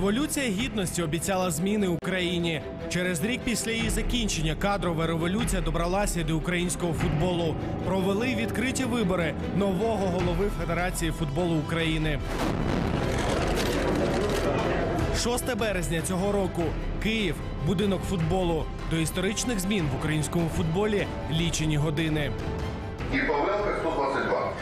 Революція гідності обіцяла зміни Україні. Через рік після її закінчення кадрова революція добралася до українського футболу. Провели відкриті вибори нового голови Федерації футболу України. 6 березня цього року Київ, будинок футболу. До історичних змін в українському футболі лічені години. І Павелка 122.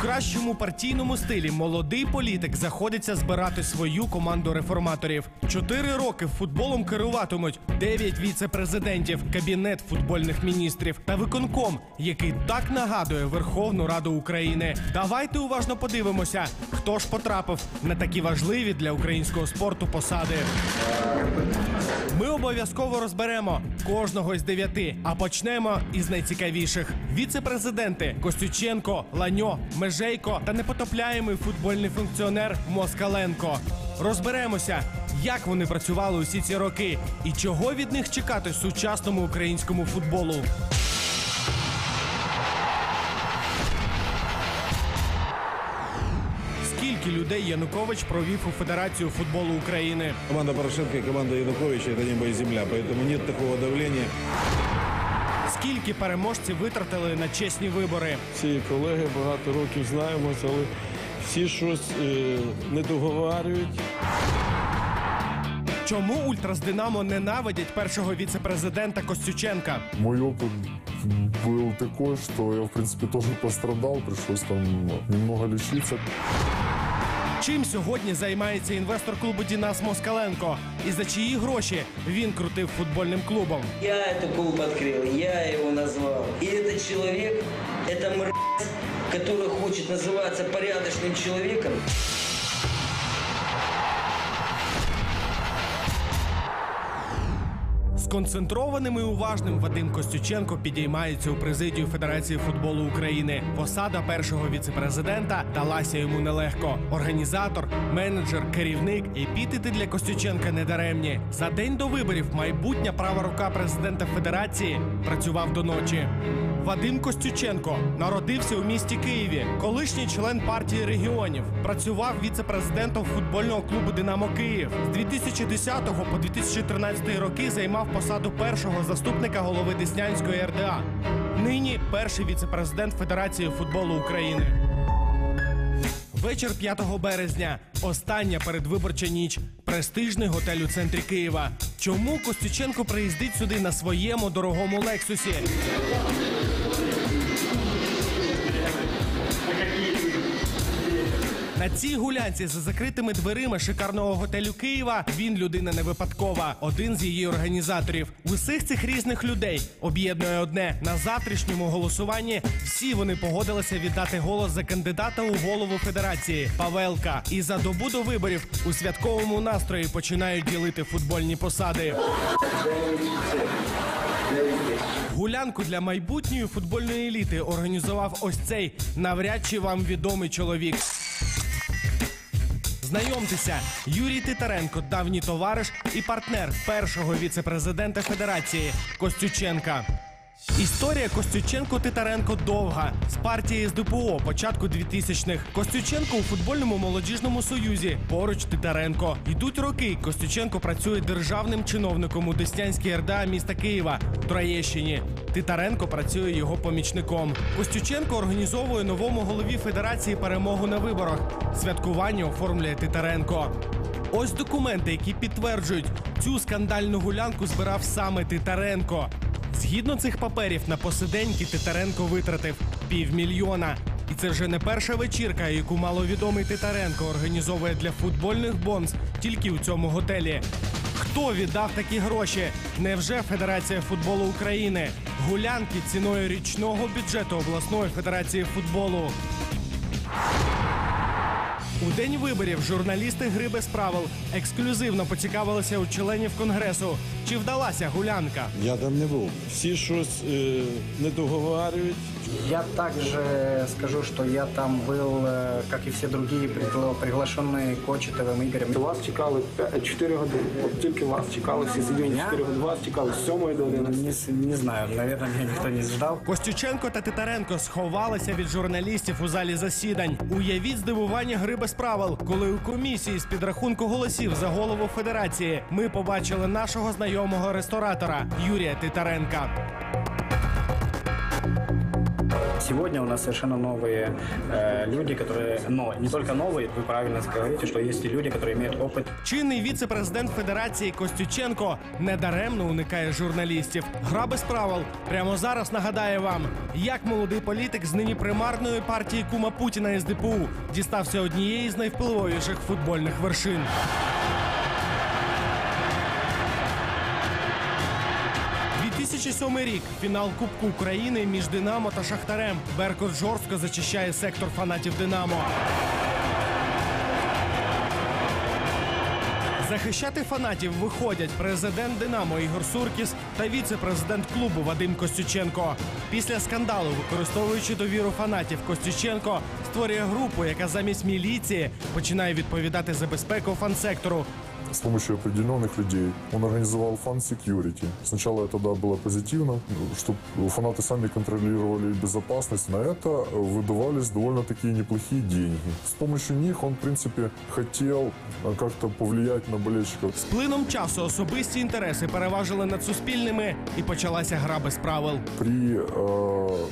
Кращому партійному стилі молодий політик заходиться збирати свою команду реформаторів. Чотири роки футболом керуватимуть дев'ять віце-президентів, кабінет футбольних міністрів та виконком, який так нагадує Верховну Раду України. Давайте уважно подивимося, хто ж потрапив на такі важливі для українського спорту посади. Ми обов'язково розберемо кожного із дев'яти, а почнемо із найцікавіших: віце-президенти Костюченко, Ланьо, Межейко та непотопляємий футбольний функціонер Москаленко. Розберемося, як вони працювали усі ці роки і чого від них чекати сучасному українському футболу. людей Янукович провів у Федерацію футболу України? Команда Порошенко и команда Януковича – это небо и земля, поэтому нет такого давления. Скільки переможців витратили на чесні вибори? Ці колеги багато років знаємося, але всі щось е, не договарюють. Чому ультра з Динамо ненавидять першого віце-президента Костюченка? Мой опыт был такой, что я, в принципе, тоже пострадал, пришлось там немного лечиться. Чим сьогодні займається інвестор клубу Дінас Москаленко? І за чиї гроші він крутив футбольним клубом? Я этот клуб открыл, я его назвал. И этот человек, это мразь, который хочет называться порядочным человеком. Сконцентрованим і уважним Вадим Костюченко підіймається у президію Федерації футболу України. Посада першого віцепрезидента далася йому нелегко. Організатор, менеджер, керівник епітети для Костюченка недаремні. За день до виборів майбутня права рука президента Федерації працював до ночі. Вадим Костюченко народився у місті Києві, колишній член партії регіонів. Працював віце-президентом футбольного клубу Динамо Київ. З 2010 по 2013 роки займав посаду першого заступника голови Деснянської РДА. Нині перший віце-президент Федерації футболу України. Вечір 5 березня. Остання передвиборча ніч. Престижний готель у центрі Києва. Чому Костюченко приїздить сюди на своєму дорогому лексусі? Цій гулянці за закритими дверима шикарного готелю Києва він людина не випадкова, один з її організаторів. Усіх цих різних людей об'єднує одне на завтрашньому голосуванні. Всі вони погодилися віддати голос за кандидата у голову федерації Павелка. І за добу до виборів у святковому настрої починають ділити футбольні посади. Гулянку для майбутньої футбольної еліти організував ось цей навряд чи вам відомий чоловік. Знайомтеся, Юрій Титаренко, давній товариш і партнер першого віце-президента Федерації Костюченка. Історія Костюченко-Титаренко довга з партії СДПО початку 2000-х. Костюченко у футбольному молодіжному союзі. Поруч Титаренко. Йдуть роки. Костюченко працює державним чиновником у Деснянській РДА міста Києва Троєщині. Титаренко працює його помічником. Костюченко організовує новому голові федерації перемогу на виборах. Святкування оформлює Титаренко. Ось документи, які підтверджують, цю скандальну гулянку збирав саме Титаренко. Згідно цих паперів, на посиденьки Титаренко витратив півмільйона. І це вже не перша вечірка, яку маловідомий Титаренко організовує для футбольних бонз тільки у цьому готелі. Хто віддав такі гроші? Невже Федерація футболу України? Гулянки ціною річного бюджету обласної федерації футболу. У день виборів журналісти гри без правил ексклюзивно поцікавилися у членів конгресу, Чи вдалася гулянка? Я там не был. Всі щось е, не договарюють. Я также скажу, что я там был, э, как и все другие, пригла- приглашенные Кочетовым Игорем. Вас чекали 4 години. От тільки вас чекали всі сиділи 4 години. Вас чекали з 7 до 11. Не, с- не знаю, наверное, меня никто не ждал. Костюченко та Титаренко сховалися від журналістів у залі засідань. Уявіть здивування гри без правил, коли у комісії з підрахунку голосів за голову федерації ми побачили нашого знайомого ресторатора Юрія Титаренка. Сегодня у нас совершенно новые э, люди, которые, но не только новые, вы правильно говорите, что есть и люди, которые имеют опыт Чинний віце-президент Федерації Костюченко недаремно уникає журналістів. Гра без правил прямо зараз нагадає вам, як молодий політик з нині примарної партії кума Путіна СДПУ дістався однієї з найвпливовіших футбольних вершин. – 2007 рік. Фінал Кубку України між Динамо та Шахтарем. Беркут жорстко зачищає сектор фанатів Динамо. Захищати фанатів виходять президент Динамо Ігор Суркіс та віце-президент клубу Вадим Костюченко. Після скандалу, використовуючи довіру фанатів, Костюченко створює групу, яка замість міліції починає відповідати за безпеку фан-сектору С помощью определенных людей он организовал фан-секьюрити. Сначала это, да, было позитивно, чтобы фанаты сами контролировали безопасность. На это выдавались довольно-таки неплохие деньги. С помощью них он, в принципе, хотел э, как-то повлиять на болельщиков. З плином часу особисті інтереси переважили над суспільними, і почалася гра без правил. При э,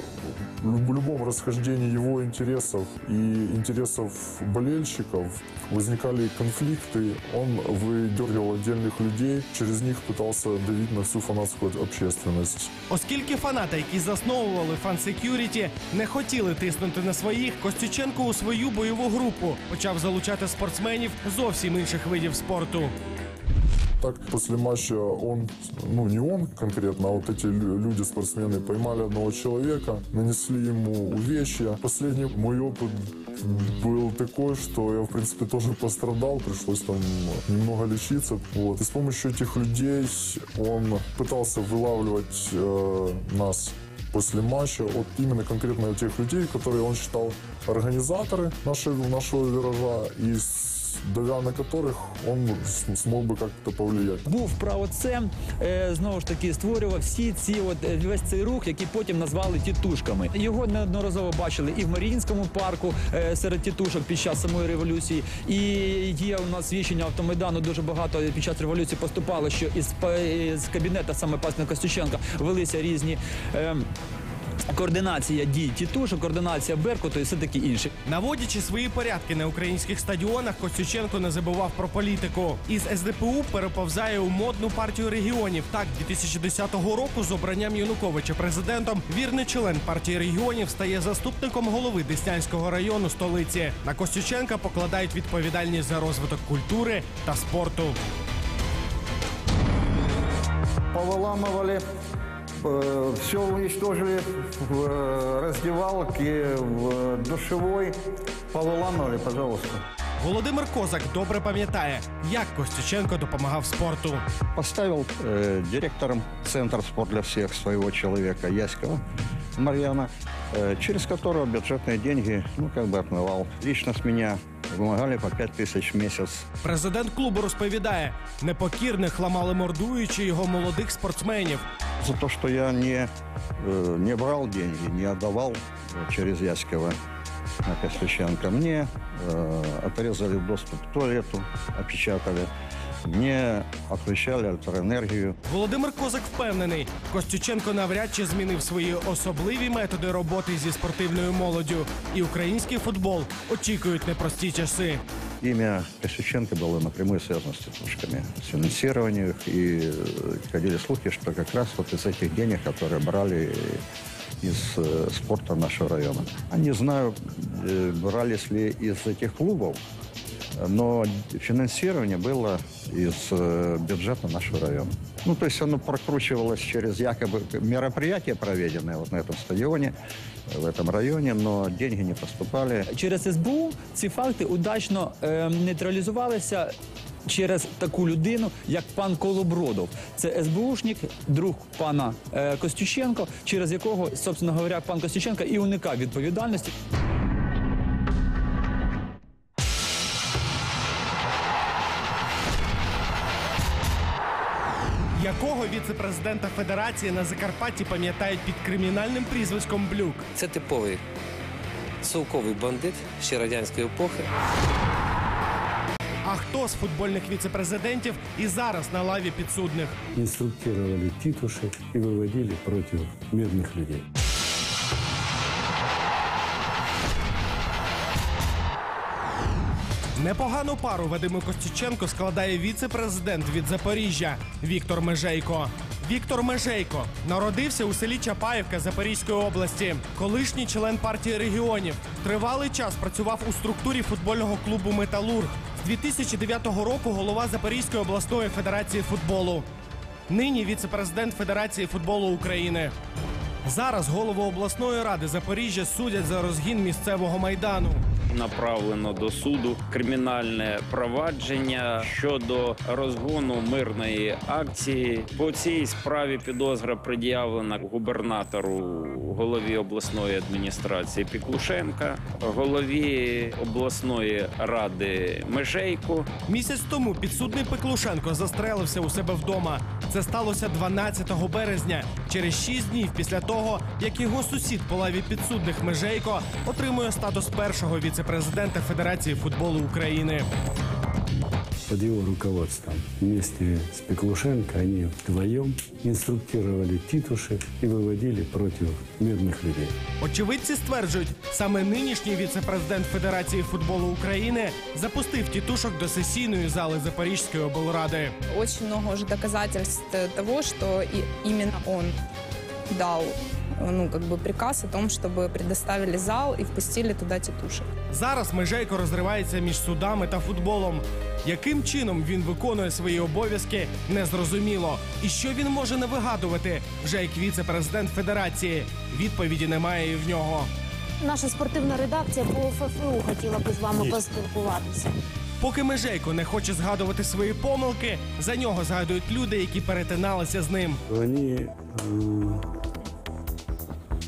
люб- любом расхождении его интересов и интересов болельщиков возникали конфликты. Он выдергивал отдельных людей, через них пытался давить на всю фанатскую общественность. Оскільки фанати, які засновували фан-секюріті, не хотіли тиснути на своїх, Костюченко у свою бойову групу почав залучати спортсменів зовсім інших видів спорту. Так, после матча он, ну не он конкретно, а вот эти лю- люди-спортсмены поймали одного человека, нанесли ему увечья. Последний мой опыт был такой, что я, в принципе, тоже пострадал, пришлось там немного лечиться. Вот. И с помощью этих людей он пытался вылавливать э, нас после матча от именно конкретно тех людей, которые он считал организаторы нашего, нашего виража и давя на которых он смог бы как-то повлиять. був правоцем, е, знову ж таки створював всі ці от е, весь цей рух, який потім назвали тітушками. Його неодноразово бачили і в Маріїнському парку е, серед тітушок під час самої революції. І є у нас свідчення автомайдану дуже багато під час революції поступало, що із, із кабінета саме пасна Костюченка велися різні. е, Координація дій тітушок, координація Беркуту і все таке інше. Наводячи свої порядки на українських стадіонах, Костюченко не забував про політику. Із СДПУ переповзає у модну партію регіонів. Так, 2010 року з обранням Януковича президентом вірний член партії регіонів стає заступником голови Деснянського району столиці. На Костюченка покладають відповідальність за розвиток культури та спорту. повыламывали, все уничтожили в э, раздевалке, в душевой. Повыламывали, пожалуйста. Володимир Козак добре пам'ятає, як Костюченко допомагав спорту. поставил э, директором Центр спорт для всех своего человека Яськова Марьяна, э, через которого бюджетные деньги, ну, как бы отмывал. Лично с меня вымогали по 5 тысяч в месяц. Президент клубу розповідає, непокірних ламали мордуючи його молодих спортсменів. За то, что я не, э, не брал деньги, не отдавал э, через Яськова на Костюченко, мне э, отрезали доступ к туалету, опечатали. Мне отключали электроэнергию. Володимир Козак впевнений, Костюченко навряд чи змінив свої особливі методи роботи зі спортивною молоддю. І український футбол очікують непрості часи. Имя Косюченко было напрямую связано с тетушками, с финансированием их. И э, ходили слухи, что как раз вот из этих денег, которые брали из э, спорта нашего района. А не знаю, э, брались ли из этих клубов, но финансирование было из э, бюджета нашего района. Ну, то есть оно прокручивалось через якобы мероприятия, проведенные вот на этом стадионе, в этом районе, но деньги не поступали. Через СБУ ці факти удачно е, нейтралізувалися через таку людину, як пан Колобродов. Це СБУшник, друг пана е, Костюченко, через якого, собственно говоря, пан Костюченко і уникав відповідальності. Якого віце-президента Федерації на Закарпатті пам'ятають під кримінальним прізвиськом Блюк? Це типовий совковий бандит ще радянської епохи. А хто з футбольних віце-президентів і зараз на лаві підсудних? Інструктували тітушек і виводили проти мирних людей. Непогану пару Вадиму Костюченко складає віце-президент від Запоріжжя Віктор Межейко. Віктор Межейко народився у селі Чапаївка Запорізької області, колишній член партії регіонів. Тривалий час працював у структурі футбольного клубу Металург. З 2009 року голова Запорізької обласної федерації футболу. Нині віце-президент Федерації футболу України. Зараз голову обласної ради Запоріжжя судять за розгін місцевого майдану. Направлено до суду кримінальне провадження щодо розгону мирної акції. По цій справі підозра пред'явлена губернатору, голові обласної адміністрації Піклушенка, голові обласної ради Межейко. Місяць тому підсудний Пеклушенко застрелився у себе вдома. Це сталося 12 березня, через 6 днів після того, як його сусід по лаві підсудних Межейко отримує статус першого віце-президента Федерації футболу України. Под его руководством вместе с Пеклушенко они вдвоем инструктировали титушек и выводили против мирных людей. Очевидці стверджують, саме нинішній віце-президент Федерації футболу України запустив тітушок до сесійної зали Запорізької облради. Очень много уже доказательств того, что и именно он дал ну, как бы приказ о том, чтобы предоставили зал и впустили туда тетушек. Зараз Межейко розривається між судами та футболом. Яким чином він виконує свої обов'язки, незрозуміло. І що він може не вигадувати вже як віце-президент Федерації? Відповіді немає і в нього. Наша спортивна редакція по ФФУ хотіла би з вами поспілкуватися. Поки Межейко не хоче згадувати свої помилки, за нього згадують люди, які перетиналися з ним. Они м,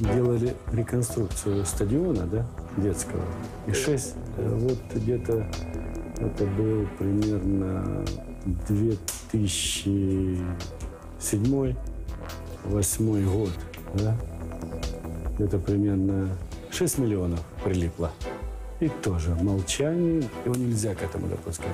делали реконструкцию стадиона, да, детского. И шесть, э, вот где-то это был примерно 2007-2008 год, да. Это примерно 6 миллионов прилипло. И тоже молчание, его нельзя к этому допускать.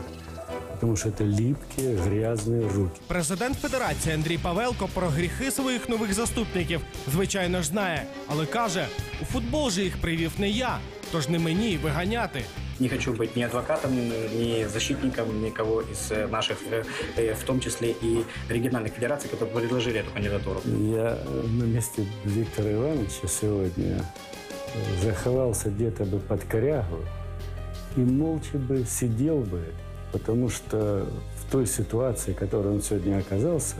Потому что это липкие, грязные руки. Президент Федерації Андрій Павелко про гріхи своїх нових заступників, звичайно ж, знає, але каже: у футбол же їх привів не я, тож не мені й виганяти. Не хочу быть ни адвокатом, ни защитником никого из э, наших, э, э, в том числе и региональных федераций, которые предложили эту кандидатуру. Я на месте Виктора Ивановича сегодня заховался где-то бы под корягу и молча бы сидел бы, потому что в той ситуации, в которой он сегодня оказался,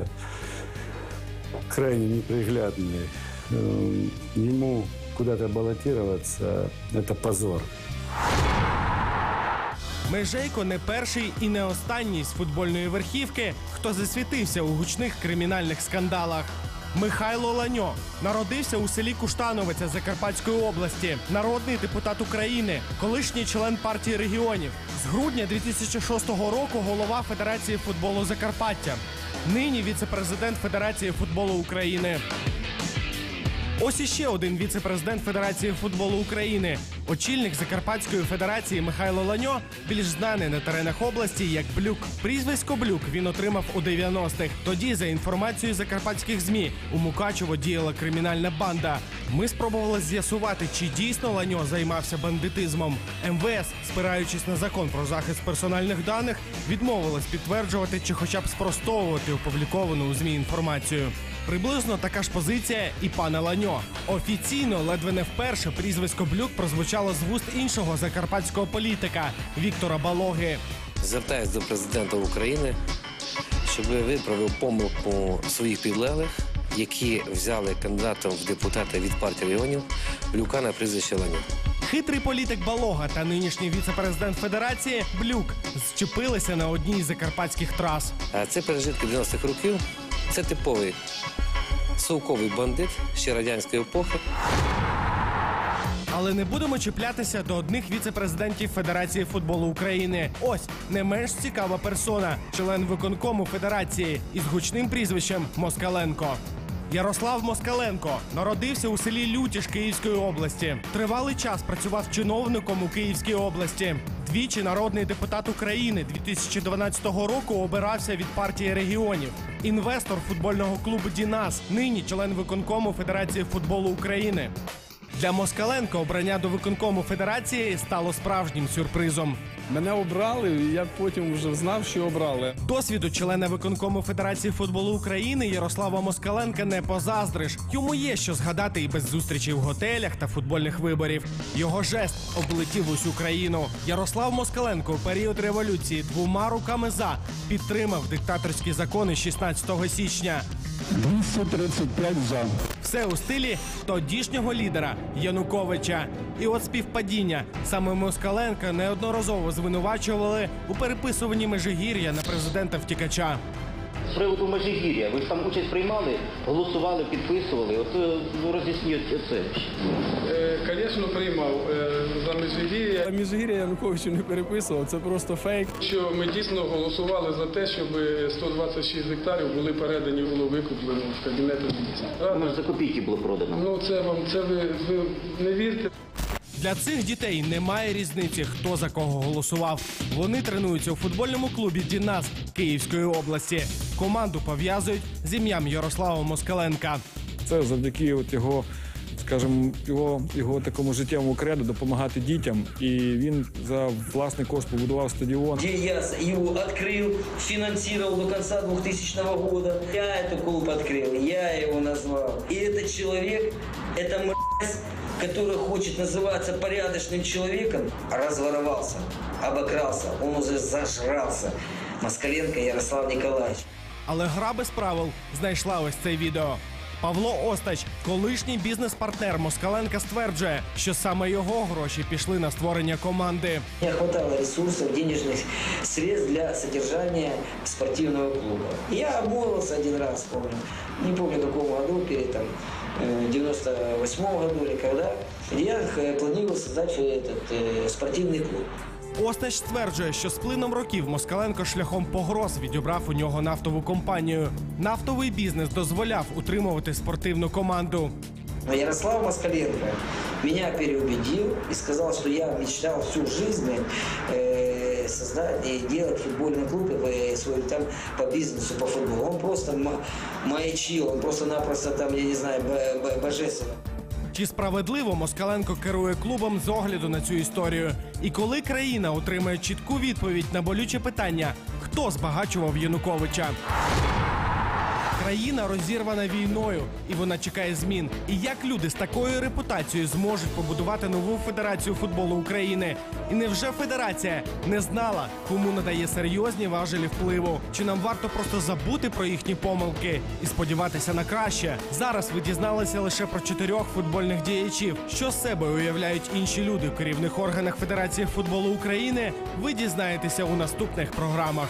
крайне неприглядной, э, ему куда-то баллотироваться – это позор. Межейко не перший і не останній з футбольної верхівки, хто засвітився у гучних кримінальних скандалах. Михайло Ланьо народився у селі Куштановиця Закарпатської області, народний депутат України, колишній член партії регіонів. З грудня 2006 року голова Федерації футболу Закарпаття. Нині віце-президент Федерації футболу України. Ось іще один віце-президент Федерації футболу України, очільник Закарпатської федерації Михайло Ланьо, більш знаний на теренах області як Блюк. Прізвисько Блюк він отримав у 90-х. Тоді, за інформацією закарпатських змі, у Мукачево діяла кримінальна банда. Ми спробували з'ясувати, чи дійсно Ланьо займався бандитизмом. МВС, спираючись на закон про захист персональних даних, відмовилась підтверджувати чи хоча б спростовувати опубліковану у змі інформацію. Приблизно така ж позиція і пана Ланьо. Офіційно, ледве не вперше, прізвисько Блюк прозвучало з вуст іншого закарпатського політика Віктора Балоги. Звертаюсь до президента України, щоб виправив помилку своїх підлеглих, які взяли кандидатом в депутати від партії регіонів Люка на прізвище Ланю. Хитрий політик Балога та нинішній віце-президент Федерації Блюк зчепилися на одній з закарпатських трас. Це пережитки 90-х років. Це типовий совковий бандит ще радянської епохи. Але не будемо чіплятися до одних віце-президентів Федерації футболу України. Ось не менш цікава персона, член виконкому Федерації із гучним прізвищем Москаленко. Ярослав Москаленко народився у селі Лютіж Київської області. Тривалий час працював чиновником у Київській області. Двічі народний депутат України 2012 року обирався від партії регіонів. Інвестор футбольного клубу Дінас, нині член виконкому Федерації футболу України. Для Москаленко обрання до виконкому федерації стало справжнім сюрпризом. Мене обрали, і я потім вже знав, що обрали. Досвіду члена виконкому Федерації футболу України Ярослава Москаленка не позаздриш. Йому є що згадати і без зустрічей в готелях та футбольних виборів. Його жест облетів усю країну. Ярослав Москаленко у період революції двома руками за підтримав диктаторські закони 16 січня. 235 за. Все у стилі тодішнього лідера Януковича. І от співпадіння саме Москаленка неодноразово звинувачували у переписуванні межигір'я на президента втікача. Приводу Межигір'я, ви ж там участь приймали, голосували, підписували. От е, ну, роз'ясніть це. Звісно, приймав е, за Міжгір'я. Міжгір'я Януковичу не переписував, це просто фейк. Що ми дійсно голосували за те, щоб 126 гектарів були передані було викуплено в кабінету міністрів. Воно ж за копійки було продано. Ну це вам це ви, ви не вірте. Для цих дітей немає різниці, хто за кого голосував. Вони тренуються у футбольному клубі Дінас Київської області. Команду пов'язують з ім'ям Ярослава Москаленка. Це завдяки от його, скажімо, його, його такому життєвому креду допомагати дітям. І він за власний кошт побудував стадіон. Где я с- его открыл, финансировал до конца 2000 года. Я этот клуб открыл, я его назвал. И этот человек, это мразь, который хочет называться порядочным человеком, разворовался, обокрался, он уже зажрался. Москаленко Ярослав Николаевич. Але гра без правил знайшла ось це відео. Павло Остач, колишній бізнес-партнер Москаленка, стверджує, що саме його гроші пішли на створення команди. Не хватало ресурсов, денежных средств для содержания спортивного клуба. Я обмолвился один раз, помню, не помню в каком году, перед там, э, 98 году или когда, где я э, планировал создать этот э, спортивный клуб. Остач стверджує, що з плином років Москаленко шляхом погроз відібрав у нього нафтову компанію. Нафтовий бізнес дозволяв утримувати спортивну команду. Ярослав Москаленко меня переубедил и сказал, что я мечтал всю жизнь э, создать и делать клуб и свой там по бизнесу, по футболу. Он просто ма- маячил, он просто-напросто там, я не знаю, божественно. Чи справедливо Москаленко керує клубом з огляду на цю історію? І коли країна отримає чітку відповідь на болюче питання, хто збагачував Януковича? Країна розірвана війною, і вона чекає змін. І як люди з такою репутацією зможуть побудувати нову федерацію футболу України? І невже федерація не знала, кому надає серйозні важелі впливу? Чи нам варто просто забути про їхні помилки і сподіватися на краще? Зараз ви дізналися лише про чотирьох футбольних діячів. Що з себе уявляють інші люди в керівних органах Федерації футболу України? Ви дізнаєтеся у наступних програмах.